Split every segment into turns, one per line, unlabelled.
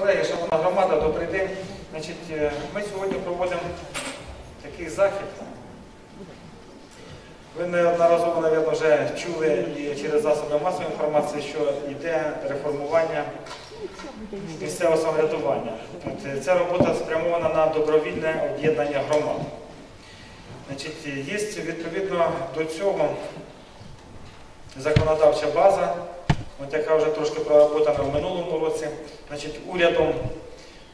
колеги, шановна громада, добрий день. Значить, е, ми сьогодні проводимо такий захід. Ви неодноразово, мабуть, вже чули і через засоби масової інформації, що йде реформування місцевого самоврядування. Е, Ця робота спрямована на добровільне об'єднання громад. Значить, є відповідно до цього законодавча база, от яка вже трошки проработана в минулому році. Значить, урядом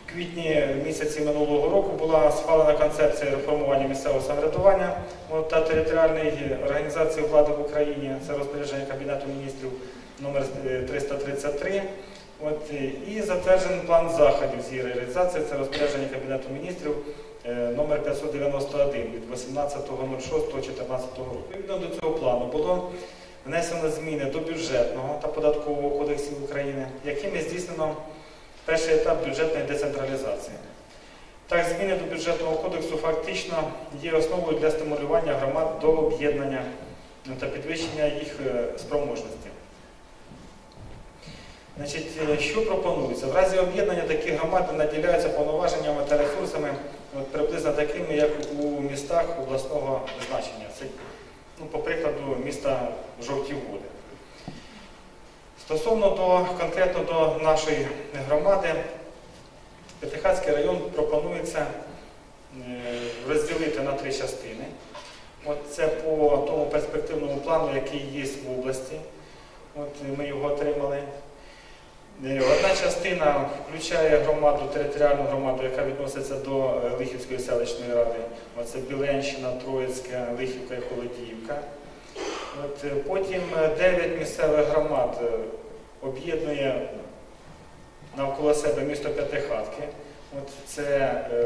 в квітні місяці минулого року була схвалена концепція реформування місцевого самоврядування та територіальної організації влади в Україні. Це розпорядження Кабінету міністрів номер 333. От, е, і затверджений план заходів з її реалізації. Це розпорядження Кабінету міністрів е, номер 591 від 18.06.2014 року. Відповідно до цього плану було внесено зміни до бюджетного та податкового кодексів України, якими здійснено перший етап бюджетної децентралізації. Так, зміни до бюджетного кодексу фактично є основою для стимулювання громад до об'єднання та підвищення їх е, спроможності. Значить, е, що пропонується? В разі об'єднання такі громади наділяються повноваженнями та ресурсами от, приблизно такими, як у містах обласного значення. Це, ну, по прикладу, міста Жовті Води. Стосовно до, конкретно до нашої громади, П'ятихатський район пропонується е, розділити на три частини. От це по тому перспективному плану, який є в області. От ми його отримали. Е, Одна частина включає громаду, територіальну громаду, яка відноситься до е, Лихівської селищної ради. Оце Біленщина, Троїцька, Лихівка і Холодіївка. От, е, потім 9 місцевих громад об'єднує навколо себе місто П'ятихатки. От це е,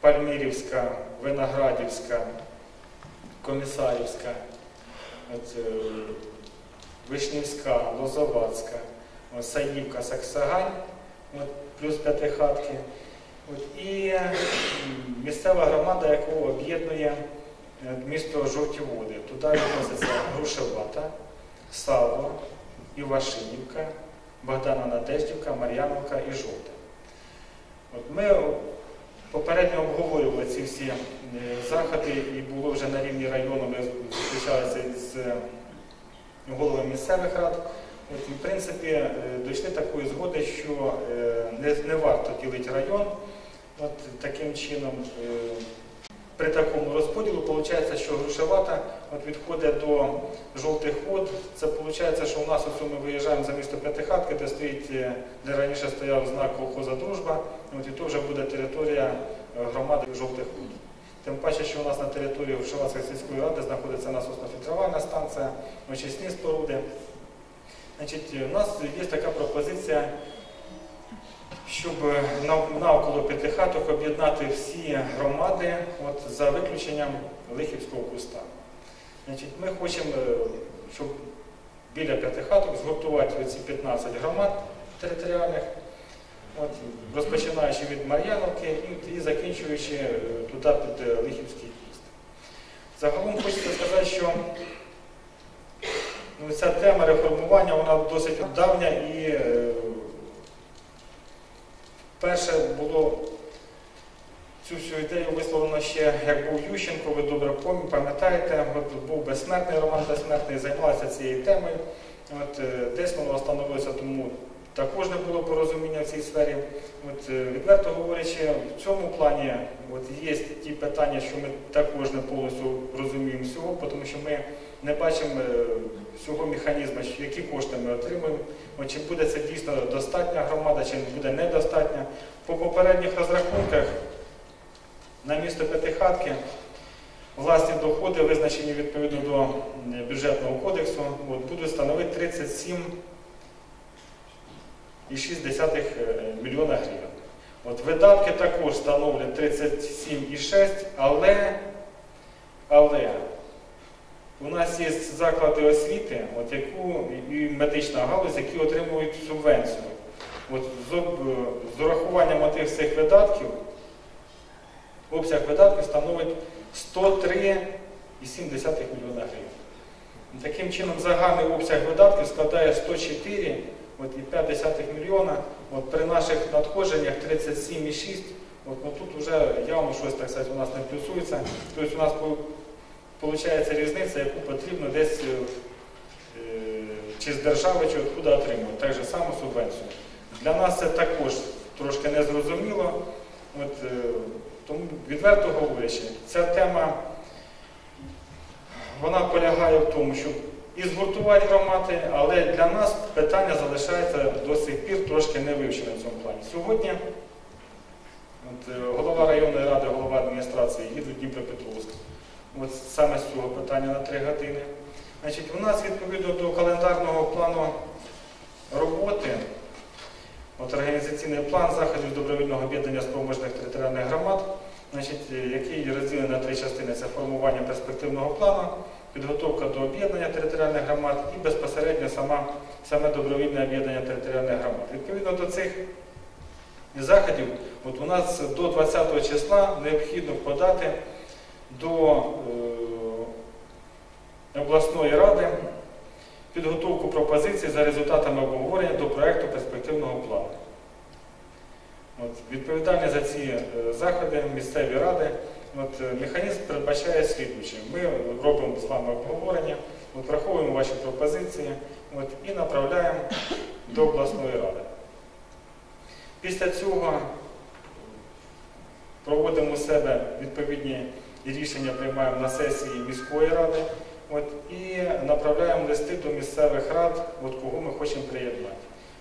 Пальмірівська, Виноградівська, Комісарівська, от, е, Вишнівська, Лозовацька, Саївка, Саксагань, от, плюс П'ятихатки. От, і місцева громада, яку об'єднує е, місто Жовті Води. Туди відносяться Грушевата, Сало, Івашинівка, Богдана Надеждівка, Мар'яновка і Жовта. От ми попередньо обговорювали ці всі е, заходи і було вже на рівні району, ми зустрічалися з е, головами місцевих рад. І, в принципі, е, дійшли такої згоди, що е, не, не варто ділити район. От, таким чином, е, при такому розподілу виходить, що Грушевата от, відходить до жовтих вод. Це виходить, що у нас ось ми виїжджаємо за місто П'ятихатки, де стоїть, де раніше стояв знак колхоза Дружба, от, і то вже буде територія громади жовтих вод. Тим паче, що у нас на території Грушеватської сільської ради знаходиться насосно-фільтрувальна станція, очисні споруди. Значить, у нас є така пропозиція, щоб нав- навколо п'ятихаток об'єднати всі громади от, за виключенням Лихівського куста. Значить, ми хочемо, е, щоб біля п'ятихаток згуртувати ці 15 громад територіальних, от, розпочинаючи від Мар'яновки і, і закінчуючи е, туди під е, Лихівський куст. Загалом хочеться сказати, що ну, ця тема реформування вона досить давня і е, перше було цю всю ідею висловлено ще, як був Ющенко, ви добре пам'ятаєте, був безсмертний Роман Безсмертний, займався цією темою. От, е, десь воно встановилося, тому також не було порозуміння в цій сфері. От, е, відверто говорячи, в цьому плані от, є ті питання, що ми також не повністю розуміємо всього, тому що ми не бачимо е, всього механізму, які кошти ми отримуємо, чи буде це дійсно достатня громада, чи буде недостатня. По попередніх розрахунках на місто П'ятихатки власні доходи, визначені відповідно до бюджетного кодексу, будуть становити 37,6 е, мільйона гривень. От видатки також становлять 37,6, але, але у нас є заклади освіти, от яку, і медична галузь, які отримують субвенцію. От з, з урахуванням тих всіх видатків, обсяг видатків становить 103,7 мільйона гривень. Таким чином, загальний обсяг видатків складає 104 і 5 мільйона, от, при наших надходженнях 37,6, от, ну, тут вже явно щось так сказати, у нас не плюсується. Тобто у нас виходить різниця, яку потрібно десь е, чи з держави, чи откуда отримують, так же само субвенцію. Для нас це також трошки незрозуміло. От, е, тому відверто говорячи, ця тема вона полягає в тому, щоб і згуртувати громади, але для нас питання залишається до сих пір трошки не вивчене в цьому плані. Сьогодні от, е, голова районної ради, голова адміністрації їдуть в От саме з цього питання на три години. Значить, у нас відповідно до календарного плану роботи, от організаційний план заходів добровільного об'єднання спроможних територіальних громад, значить, е, який розділений на три частини це формування перспективного плану, підготовка до об'єднання територіальних громад і безпосередньо сама, саме добровільне об'єднання територіальних громад. Відповідно до цих заходів, от у нас до 20 числа необхідно подати до е, обласної ради підготовку пропозицій за результатами обговорення до проєкту перспективного плану. От, відповідальні за ці е, заходи місцеві ради. От, е, механізм передбачає слідуюче. Ми робимо з вами обговорення, от, враховуємо ваші пропозиції от, і направляємо до обласної ради. Після цього проводимо у себе відповідні рішення, приймаємо на сесії міської ради от, і направляємо листи до місцевих рад, от, кого ми хочемо приєднати.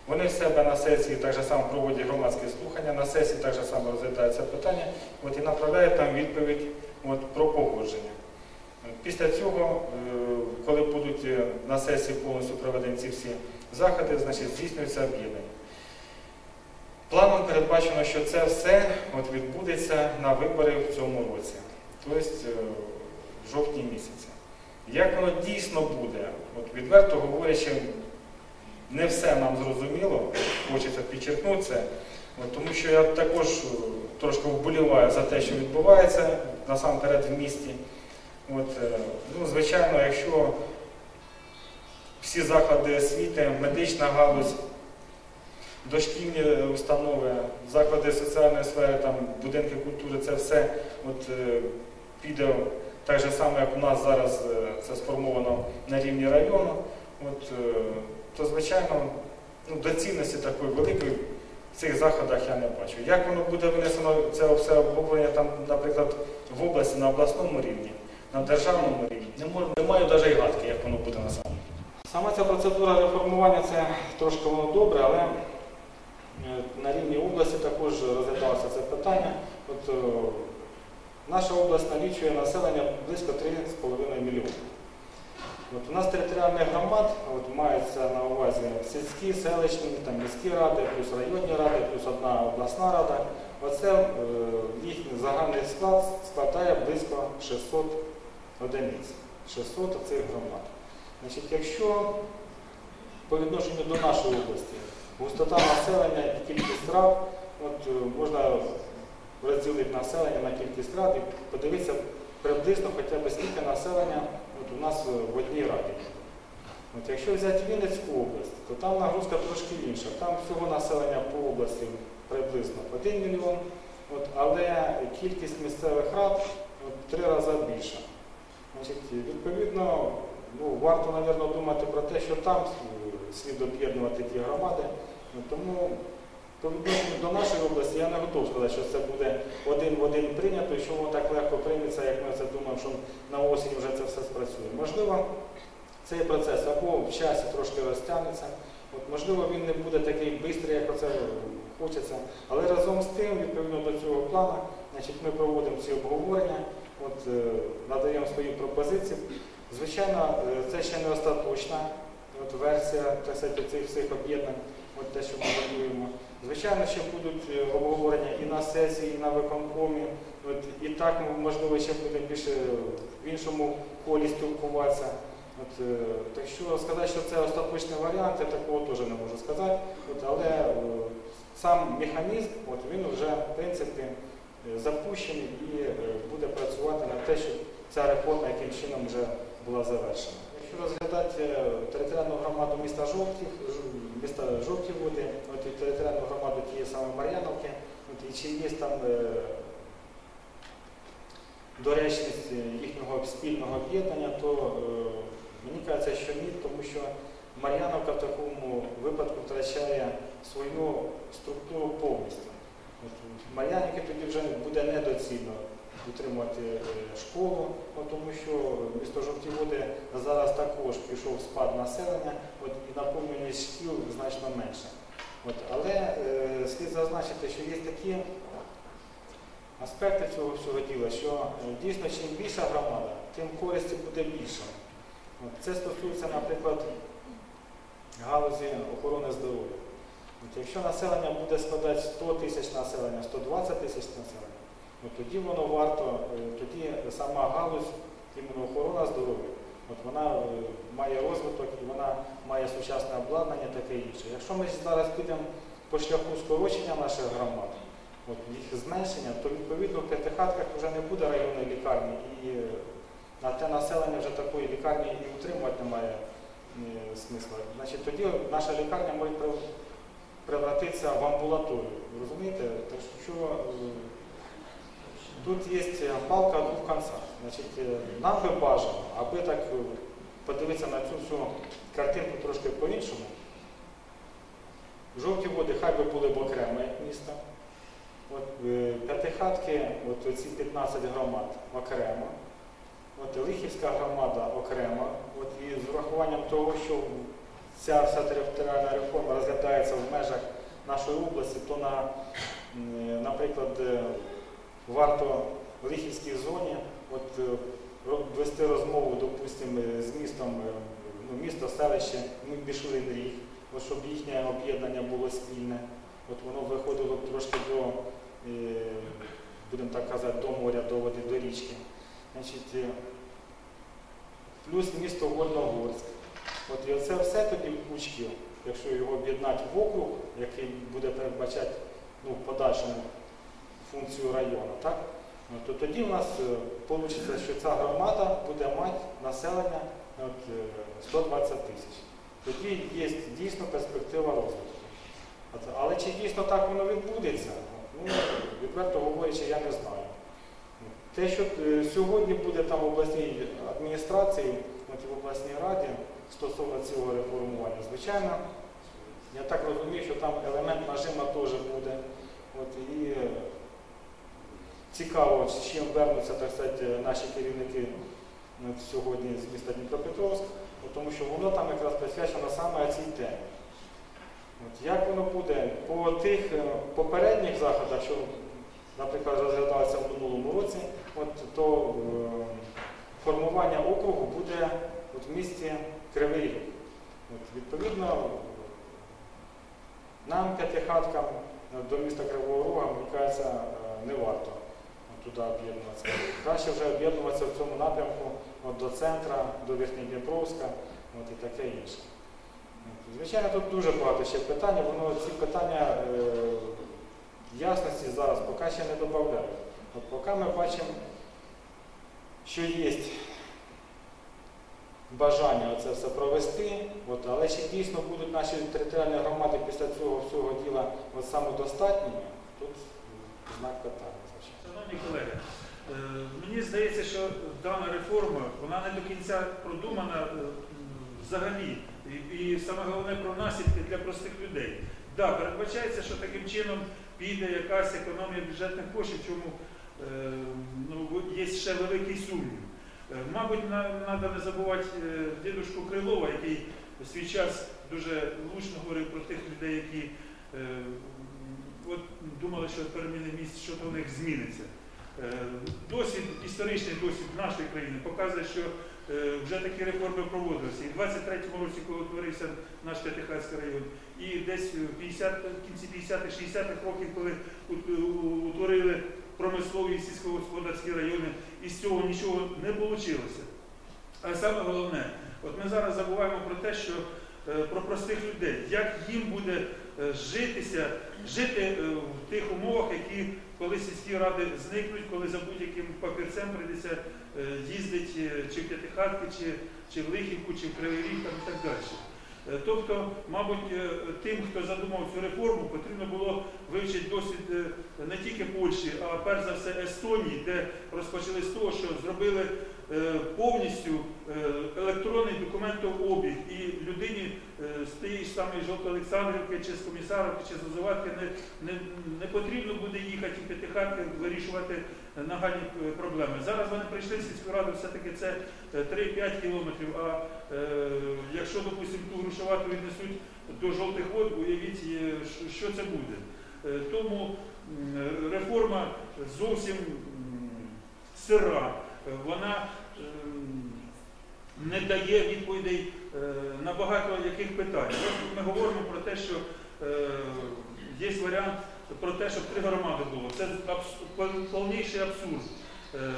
Вони в себе на сесії так само проводять громадські слухання, на сесії так само розглядаються питання от, і направляють там відповідь от, про погодження. Після цього, е, коли будуть е, на сесії повністю проведені ці всі заходи, значить здійснюється об'єднання. Планом передбачено, що це все от, відбудеться на вибори в цьому році, тобто е, в жовтні місяці. Як воно дійсно буде, от відверто говорячи, не все нам зрозуміло, хочеться підчеркнути це, от, тому що я також е, трошки вболіваю за те, що відбувається насамперед в місті. От, е, ну, Звичайно, якщо всі заклади освіти, медична галузь, дошкільні установи, заклади соціальної сфери, там, будинки культури, це все от, піде так же само, як у нас зараз це сформовано на рівні району. От, то, звичайно, ну, доцільності такої великої в цих заходах я не бачу. Як воно буде винесено, це все обговорення, там, наприклад, в області, на обласному рівні, на державному рівні, не, можу, не маю навіть і гадки, як воно буде насамперед. Сама ця процедура реформування це трошки воно добре, але е, на рівні області також розглядалося це питання. От, Наша область налічує населення близько 3,5 мільйона. От У нас територіальних громад от, мається на увазі сільські, селищні, там, міські ради, плюс районні ради, плюс одна обласна рада. Оце е, їхній загальний склад складає близько 600 одиниць. 600 цих громад. Значить, Якщо по відношенню до нашої області густота населення і кількість рад, от, можна розділити населення на кількість рад і подивитися приблизно хоча б скільки населення от у нас в одній раді. От Якщо взяти Вінницьку область, то там нагрузка трошки інша. Там всього населення по області приблизно 1 мільйон, от, але кількість місцевих рад от, три рази більша. Значить, Відповідно, ну, варто, мабуть, думати про те, що там слід об'єднувати ті громади. Тому до нашої області я не готов сказати, що це буде один в один прийнято і що воно так легко прийметься, як ми це думаємо, що на осінь вже це все спрацює. Можливо, цей процес або в часі трошки розтягнеться, от, можливо, він не буде такий швидкий, як це хочеться. Але разом з тим, відповідно до цього плану, значить, ми проводимо ці обговорення, от, е, надаємо свої пропозиції. Звичайно, е, це ще не остаточна от, версія так сказати, цих всіх об'єднань, от те, що ми готуємо. Звичайно, ще будуть е, обговорення і на сесії, і на виконкомі. От, І так, можливо, ще буде більше в іншому колі спілкуватися. От, е, Так що сказати, що це остаточний варіант, я такого теж не можу сказати. От, Але е, сам механізм от, він вже в принципі запущений і буде працювати на те, щоб ця реформа яким чином вже була завершена. Якщо розглядати територіальну громаду міста Жовтів, міста Жовті Води, от і територіальну громаду тієї самої Мар'яновки, і чи є там е, доречність е, їхнього спільного об'єднання, то е, мені кажеться, що ні, тому що Мар'яновка в такому випадку втрачає свою структуру повністю. Мар'янівці тоді вже буде недоцільно утримувати е, школу, тому що місто Жовті Води зараз також пішов спад населення от, і наповненість шкіл значно менше. От, але е, слід зазначити, що є такі аспекти цього всього діла, що е, дійсно чим більша громада, тим користі буде більше. От, це стосується, наприклад, галузі охорони здоров'я. Якщо населення буде складати 100 тисяч населення, 120 тисяч населення, от, тоді воно варто, е, тоді сама галузь, іменно охорона здоров'я, от вона е, має розвиток і вона має сучасне обладнання таке інше. Якщо ми зараз підемо по шляху скорочення наших громад, от, їх зменшення, то відповідно в п'ятихатках вже не буде районної лікарні і е, на те населення вже такої лікарні і утримувати немає смисла. Значить, тоді наша лікарня може превратитися в амбулаторію. Розумієте? Так що тут є палка в двох концах. Значить, е, нам би бажано, аби так е, подивитися на цю всю картинку трошки по-іншому. Жовті води хай би були б окремо як місто. От, е, п'ятихатки, от ці 15 громад окремо. От Лихівська громада окремо. От, і з урахуванням того, що ця вся територіальна реформа розглядається в межах нашої області, то на, наприклад, е, варто в Лихівській зоні от, е, вести розмову, допустимо, з містом, е, ну, місто, селище, ми Бішлин Ріг, щоб їхнє об'єднання було спільне. От воно виходило трошки до, е, будемо так казати, до моря, до води, до річки. Значить, плюс місто Вольногорськ. От і оце все тоді кучки, якщо його об'єднати в округ, який буде передбачати ну, в подальшому функцію району, так? Ну, то тоді в нас вийде, що ця громада буде мати населення е, 120 тисяч. Тоді є дійсно перспектива розвитку. Але чи дійсно так воно відбудеться, ну, відверто говорячи, я не знаю. Те, що е, сьогодні буде там в обласній адміністрації, в обласній раді стосовно цього реформування, звичайно, я так розумію, що там елемент нажима теж буде. От, і е, цікаво, з чим вернуться так сказати, наші керівники сьогодні з міста Дніпропетровськ, тому що воно там якраз присвячено саме цій темі. От, як воно буде по тих е, попередніх заходах, що наприклад, розглядалася в минулому році, от, то е, формування округу буде от, в місті Кривий. От, відповідно, нам, п'ятихаткам, до міста Кривого Рога, мені кажеться, е, не варто туди об'єднуватися. Краще вже об'єднуватися в цьому напрямку от, до центра, до Верхньодніпровська от, і таке інше. Звичайно, тут дуже багато ще питань, воно ці питання. Е, ясності зараз поки ще не додають. От поки ми бачимо, що є бажання це все провести, от, але чи дійсно будуть наші територіальні громади після цього всього діла от самодостатніми, тут знак питання.
Шановні колеги, е, мені здається, що дана реформа вона не до кінця продумана е, взагалі. І, саме головне про наслідки для простих людей. Так, да, передбачається, що таким чином піде якась економія бюджетних коштів, чому е, ну, є ще великий сумнів. Мабуть, треба не забувати дідушку Крилова, який в свій час дуже влучно говорив про тих людей, які от, думали, що переміни місць, що то в них зміниться. Е, Досвід, історичний досвід нашої країни показує, що е, вже такі реформи проводилися. І в 23-му році, коли утворився наш П'ятихатський район, і десь в 50, в кінці 50-х, 60-х років, коли утворили промислові сільськогосподарські райони, і з цього нічого не вийшло. А саме головне, от ми зараз забуваємо про те, що е, про простих людей, як їм буде житися, жити е, в тих умовах, які коли сільські ради зникнуть, коли за будь-яким папірцем прийдеться е, їздити е, чи в П'ятихатки, чи, чи в Лихівку, чи в Кривий Ріг і так далі. Е, Тобто, мабуть, е, тим, хто задумав цю реформу, потрібно було вивчити досвід е, не тільки Польщі, а перш за все Естонії, де розпочали з того, що зробили е, повністю е, електронний документообіг, і людині е, з тієї ж самої Жовто-Олександрівки чи з Комісаровки, чи з Лозоватки не, не, не потрібно буде їхати в п'ятихатки вирішувати нагальні е, проблеми. Зараз вони прийшли в сільську раду, все-таки це е, 3-5 кілометрів, а е, якщо, допустимо, ту грушовату віднесуть до жовтих вод, уявіть, е, що- це буде. Е, Тому реформа зовсім сира, Е, вона ем, не дає відповідей е, на багато яких питань. Ми говоримо про те, що е, є варіант про те, щоб три громади було. Це повніший абсурд. Е,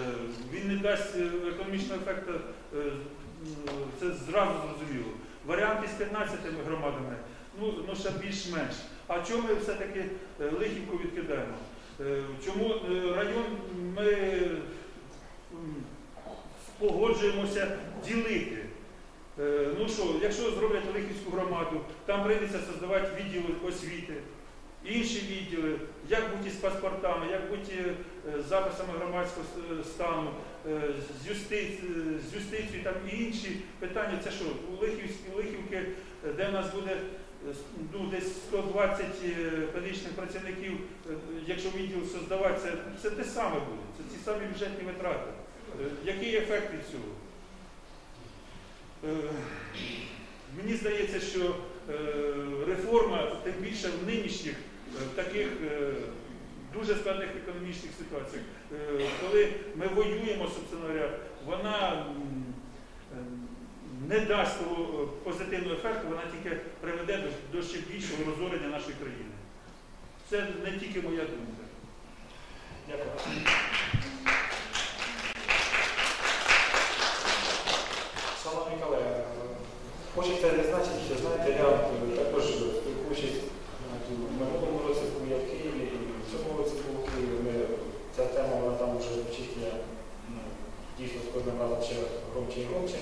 Він не дасть економічного ефекту, це зразу зрозуміло. Варіант із 15 громадами, ну, ну ще більш-менш. А чому ми все-таки Лихівку відкидаємо? Чому район ми погоджуємося ділити? Е, Ну що, якщо зроблять Лихівську громаду, там прийдеться создавати відділи освіти, інші відділи, як бути з паспортами, як бути е, з записами громадського стану, е, з, юстиці, з юстицією там і інші питання. Це що, у Лихівській Лихівки, де в нас буде ну, десь 120 е, педагогічних працівників, якщо відділ создавати, це, це те саме буде, це ті самі бюджетні витрати. Е, Який ефект від цього? Е, Мені здається, що е, реформа, тим більше в нинішніх таких дуже складних економічних ситуаціях, коли ми воюємо, собственно говоря, вона не дасть того позитивного ефекту, вона тільки приведе до ще більшого розорення нашої країни. Це не тільки моя думка.
Дякую. Шановні колеги, хочеться відзначити, що знаєте, я також спілкуючись е, в минулому році був я в Києві, і в цьому році був у Києві. Ми, ця тема вона там вже звучить я, ну, дійсно з кожним разом ще громче і громче.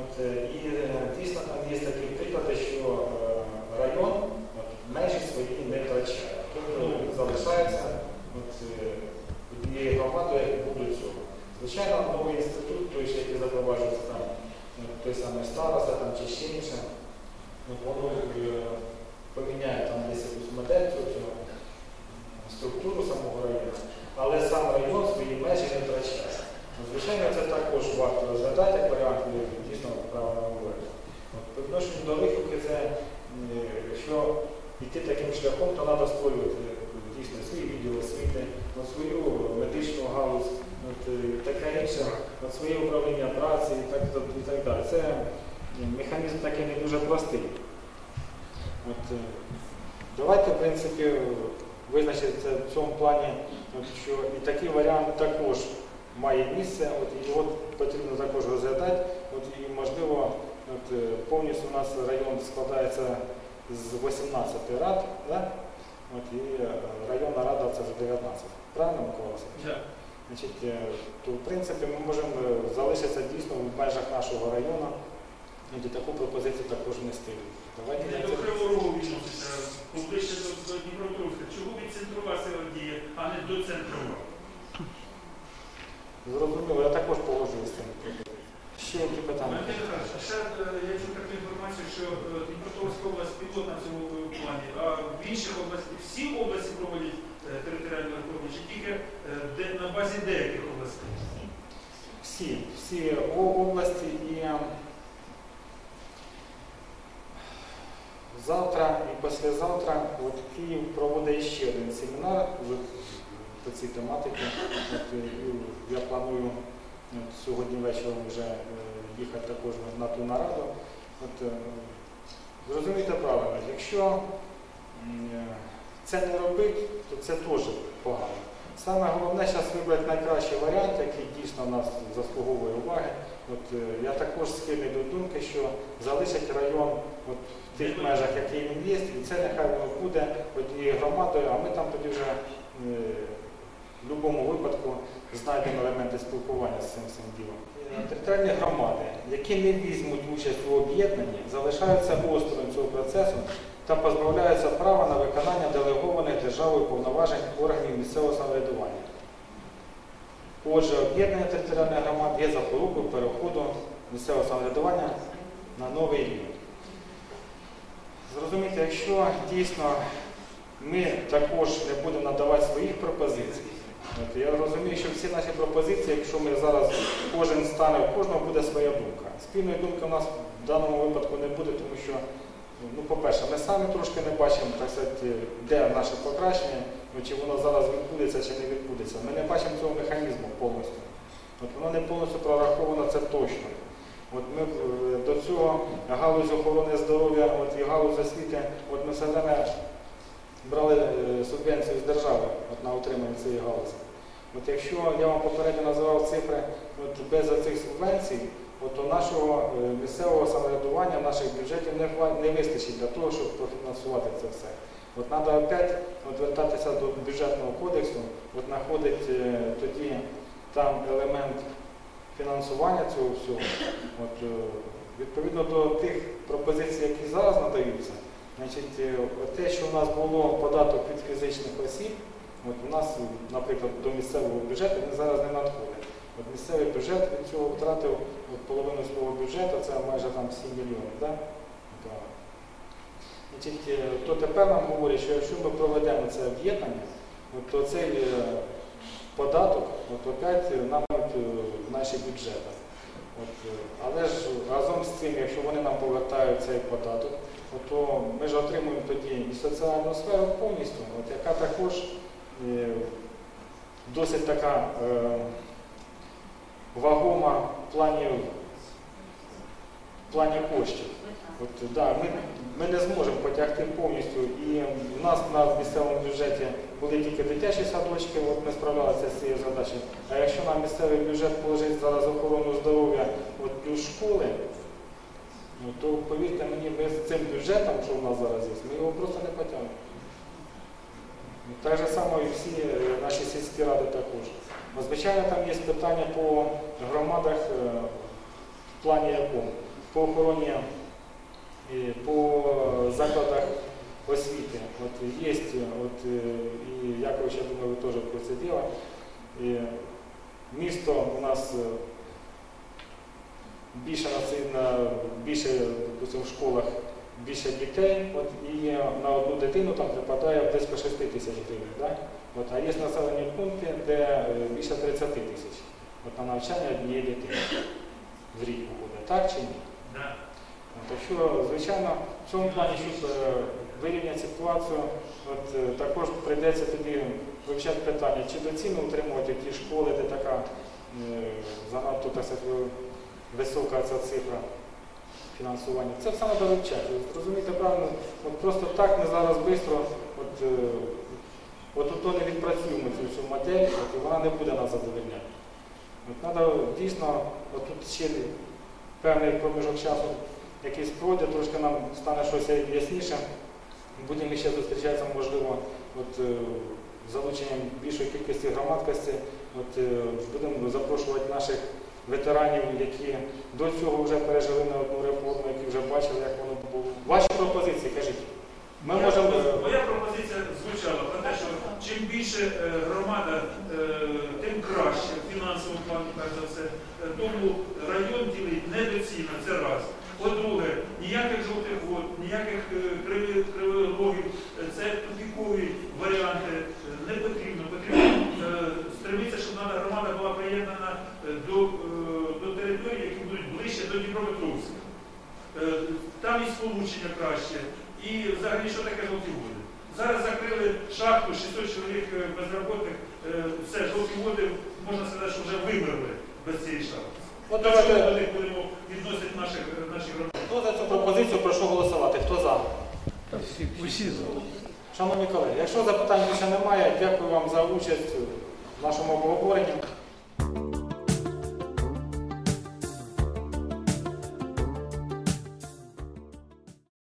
От, е, і е, дійсно там є такі приклади, що е, район от, межі свої не втрачає. Тобто залишається от, е, однією громадою, як цього. Звичайно, новий інститут, той, ще, який запроваджується там, ну, той самий староста там, чи ще інше, ну, воно е, поміняє там десь якусь модель структуру самого району, але сам район свої межі не втрачає. Ну, Звичайно, це також варто розглядати як варіант, ви дійсно правильно говорите. По відношенню до Лихівки, це е, якщо йти таким шляхом, то треба створювати е, дійсно свій відділ освіти, свою медичну галузь, е, таке інше, своє управління праці і так, і так далі. Це механізм такий не дуже простий. От, е, давайте, в принципі, визначитися в цьому плані, що і такий варіант також має місце, от, і його потрібно також розглядати. От, і, можливо, от, е, повністю у нас район складається з 18 рад, да? от, і е, районна рада це вже 19. Правильно, Микола Васильович? Значить, е, то, в принципі, ми можемо е, залишитися дійсно в межах нашого району і таку пропозицію також внести. Давайте на
до
це-
Кривого Рогу відноситься, поближче до, Дніпропетровська. Чому від центрова сила діє, а не до центрова?
Зрозуміло, я також погоджуюсь з цим. Ще які питання?
Ще е, я чув таку інформацію, що Дніпропетровська область пілотна в цьому плані, а в інших областях всі області проводять е, територіальну реформу, чи тільки е, де, на базі деяких областей?
Всі, всі області і е, завтра і післязавтра от Київ проводить ще один семінар по цій тематиці. От, е, я планую от, сьогодні вечором вже їхати також на ту нараду. От, зрозумійте правильно, якщо це не робити, то це теж погано. Саме головне зараз вибрати найкращий варіант, який дійсно нас заслуговує уваги. От, е, я також схильний до думки, що залишить район от, в тих межах, які він є, і це нехай воно буде однією громадою, а ми там тоді вже е, в будь-якому випадку знайдемо елементи спілкування з цим всім ділом. Е, Територіальні громади, які не візьмуть участь у об'єднанні, залишаються осторонь цього процесу та позбавляються права на виконання делегованих державою повноважень органів місцевого самоврядування. Отже, об'єднання територіальних громад є запорукою переходу місцевого самоврядування на новий рівень. Зрозумійте, якщо дійсно ми також не будемо надавати своїх пропозицій, от, я розумію, що всі наші пропозиції, якщо ми зараз кожен стане, у кожного буде своя думка. Спільної думки у нас в даному випадку не буде, тому що, ну, по-перше, ми самі трошки не бачимо, так сказати, де наше покращення, ну, чи воно зараз відбудеться, чи не відбудеться. Ми не бачимо цього механізму повністю. От воно не повністю прораховано, це точно. От ми е, до цього галузь охорони здоров'я от, і галузь освіти, от ми все время брали е, субвенцію з держави от, на утримання цієї галузі. От якщо я вам попередньо називав цифри, от без цих субвенцій, от нашого е, місцевого самоврядування, наших бюджетів не, вистачить для того, щоб профінансувати це все. От треба опять от, вертатися до бюджетного кодексу, от знаходить е, тоді там елемент фінансування цього всього. От, е, відповідно до тих пропозицій, які зараз надаються, значить, те, що у нас було податок від фізичних осіб, от у нас, наприклад, до місцевого бюджету він зараз не надходить. От місцевий бюджет від цього втратив от, половину свого бюджету, це майже там 7 мільйонів. Да? То, значить, е, то тепер нам говорять, що якщо ми проведемо це об'єднання, то цей е, податок от, опять намуть в наші бюджети. От, е, але ж разом з цим, якщо вони нам повертають цей податок, то ми ж отримуємо тоді і соціальну сферу повністю, от, яка також е, досить така е, вагома в плані, в плані коштів. От, да, ми, ми не зможемо потягти повністю. І в нас на місцевому бюджеті були тільки дитячі садочки, от ми справлялися з цією задачею. А якщо нам місцевий бюджет положить зараз охорону здоров'я от плюс школи, ну, то повірте мені, ми з цим бюджетом, що в нас зараз є, ми його просто не потягнемо. Так само і всі е, наші сільські ради також. Звичайно, там є питання по громадах е, в плані якому? По охороні, по закладах освіти. От є, от, е, і Якович, я думаю, ви теж про це діло. Місто у нас е, більше на, на більше, допустим, в школах більше дітей, от, і на одну дитину там припадає близько 6 тисяч гривень. Да? От, а є населені пункти, де е, більше 30 тисяч от, на навчання однієї дитини в рік виходить. Так чи ні?
Да.
Так що, звичайно, в цьому плані, щоб е, вирівняти ситуацію, от, е, також прийдеться тоді вивчати питання, чи доцільно утримувати ті школи, де така занадто так сказати, висока ця цифра фінансування. Це все треба вивчати. Зрозумійте правильно, от просто так ми зараз швидко от, е, от, то не відпрацюємо цю модель, от, і вона не буде нас задовольняти. От, треба дійсно, от тут ще певний проміжок часу якийсь пройде, трошки нам стане щось ясніше. Будемо ще зустрічатися, можливо, от, е, залученням більшої кількості громадськості. От, е, будемо запрошувати наших ветеранів, які до цього вже пережили не одну реформу, які вже бачили, як воно було. Ваші пропозиції, кажіть. Ми
Моя
можемо.
Моя пропозиція звучала про те, що чим більше е, громада, е, тим краще в фінансовому плані, перш за все. Е, Тому район ділить недоцільно, це раз. По-друге, ніяких жовтих вод, ніяких криви- кривологів, е, це тупікові варіанти не потрібно. Потрібно стремитися, щоб громада була приєднана до, до територій, які будуть ближче до Дніпропетровська. Там і сполучення краще. І взагалі, що таке жовті води? Зараз закрили шахту, 600 чоловік е, безробітних, е, все, жовті води, можна сказати, що вже вимерли без цієї шахти.
От
До чого ми
давайте,
до них будемо відносити наших, наші громади?
хто за цю пропозицію, прошу голосувати. Хто за?
Всі, усі за.
Шановні колеги, якщо запитань більше немає, дякую вам за участь в нашому обговоренні.